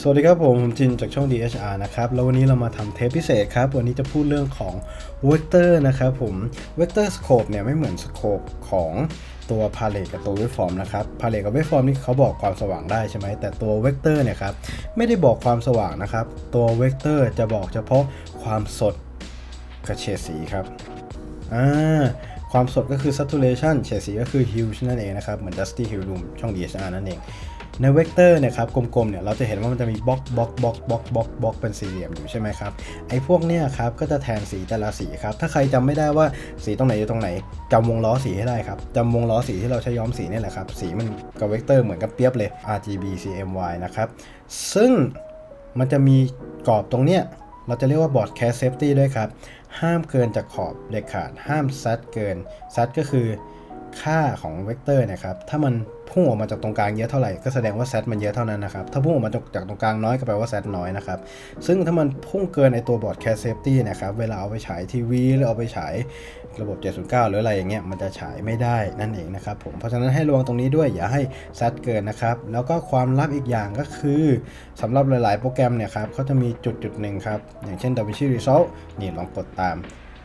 สวัสดีครับผมผมจินจากช่อง DHR นะครับแล้ววันนี้เรามาทำเทปพิเศษครับ วันนี้จะพูดเรื่องของ Vector นะครับผม Vector Scope เนี่ยไม่เหมือน Scope ของตัว Palette กับตัว Waveform นะครับ Palette กับ Waveform นี่เขาบอกความสว่างได้ใช่ไหมแต่ตัว Vector เนี่ยครับไม่ได้บอกความสว่างนะครับ ตัว Vector จะบอกเฉพาะความสดกับเฉดสีครับอ่าความสดก็คือ saturation เฉดสีก็คือ hue นั่นเองนะครับ เหมือน dusty hue room ช่อง DHR นั่นเอง ในเวกเตอร์เนี่ยครับกลมๆเนี่ยเราจะเห็นว่ามันจะมีบล็อกบล็อกบล็อกบล็อกบล็อกบล็อกเป็นสี่เหลี่ยมอยู่ใช่ไหมครับไอ้พวกเนี้ยครับก็จะแทนสีแต่ละสีครับถ้าใครจำไม่ได้ว่าสีตรงไหนอยู่ตรงไหนจำวงล้อสีให้ได้ครับจำวงล้อสีที่เราใช้ย้อมสีนี่แหละครับสีมันกับเวกเตอร์เหมือนกับเปียบเลย RGB CMY นะครับซึ่งมันจะมีกรอบตรงเนี้ยเราจะเรียกว่าบอร์ดแคสเซฟตี้ด้วยครับ ห้ามเกินจากขอบเด็ดขาด ห้ามซัดเกินซัดก็คือค่าของเวกเตอร์นะครับ ถ้ามัน พุ่งออกมาจากตรงกลางเยอะเท่าไหร่ก็แสดงว่า z มันเยอะเท่านั้นนะครับถ้าพุ่งออกมาจากตรงกลางน้อยก็แปลว่า z น้อยนะครับซึ่งถ้ามันพุ่งเกินไอตัวบอร์ดแคสเซฟตี้นะครับเวลาเอาไปฉายทีวีหรือเอาไปฉายระบบ 709 หรืออะไรอย่างเงี้ยมันจะฉายไม่ได้นั่นเองนะครับผมเพราะฉะนั้นให้ระวังตรงนี้ด้วยอย่าให้ z เกินนะครับแล้วก็ความลับอีกอย่างก็คือสำหรับหลายๆ โปรแกรมเนี่ยครับเขาจะมีจุดจุดหนึ่งครับอย่างเช่น DaVinci Resolve นี่ลองกดตาม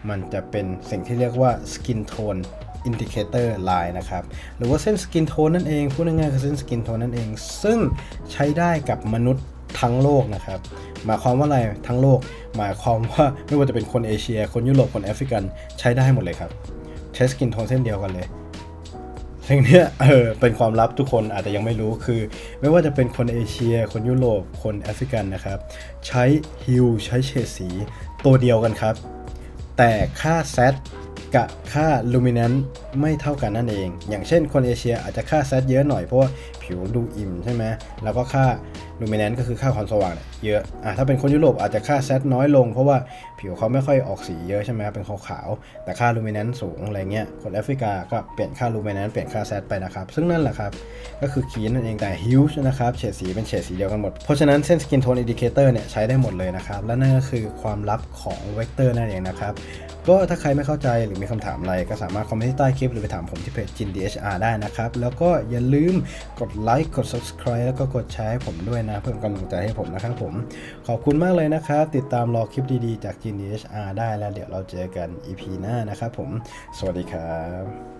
มันจะเป็นสิ่งที่เรียกว่า skin tone indicator line นะครับ หรือว่าเส้น skin tone นั่นเอง พูดง่ายๆคือเส้น skin tone นั่นเอง ซึ่งใช้ได้กับมนุษย์ทั้งโลกนะครับ หมายความว่าอะไรทั้งโลก หมายความว่าไม่ว่าจะเป็นคนเอเชีย คนยุโรป คนแอฟริกันใช้ได้หมดเลยครับ ใช้ skin tone เส้นเดียวกันเลยสิ่งนี้เออเป็นความลับทุกคนอาจจะยังไม่รู้คือ ไม่ว่าจะเป็นคนเอเชีย คนยุโรป คนแอฟริกันนะครับ ใช้ฮิวใช้เฉดสีตัวเดียวกันครับ แต่ค่า Z กับค่าลูมิเนนซ์ไม่เท่ากันนั่นเอง อย่างเช่นคนเอเชียอาจจะค่าแซดเยอะหน่อยเพราะว่า ผิวดูอิ่มใช่ไหมแล้วก็ค่า luminance ก็คือค่าความสว่างเยเยอะอะถ้าเป็นคนยุโรปอาจจะค่า Z น้อยลง เพราะว่าผิวเขาไม่ค่อยออกสีเยอะใช่ไหมเป็นขาวๆแต่ค่า luminance สูงอะไรเงี้ยคนแอฟริกาก็เปลี่ยนค่า luminance เปลี่ยนค่า Z ไปนะครับ ซึ่งนั่นแหละครับ ก็คือคีนั่นเองแต่ hue นะครับเฉดสีเป็นเฉดสีเดียวกันหมด เพราะฉะนั้นเส้น skin tone indicator เนี่ยใช้ได้หมดเลยนะครับและนั่นก็คือความลับของ vector นั่นเองนะครับก็ถ้าใครไม่เข้าใจหรือมีคำถามอะไรก็สามารถคอมเมนต์ใต้คลิปหรือไปถามผมที่เพจจิน DHR ได้นะครับแล้วก็อย่าลืมกดไลค์กด subscribe แล้วก็กดแชร์ให้ผมด้วยนะ เพิ่มกำลังใจให้ผมนะครับผม ขอบคุณมากเลยนะครับ ติดตามรอคลิปดีๆจาก g d HR ได้แล้วเดี๋ยวเราเจอกัน EP หน้านะครับผม สวัสดีครับ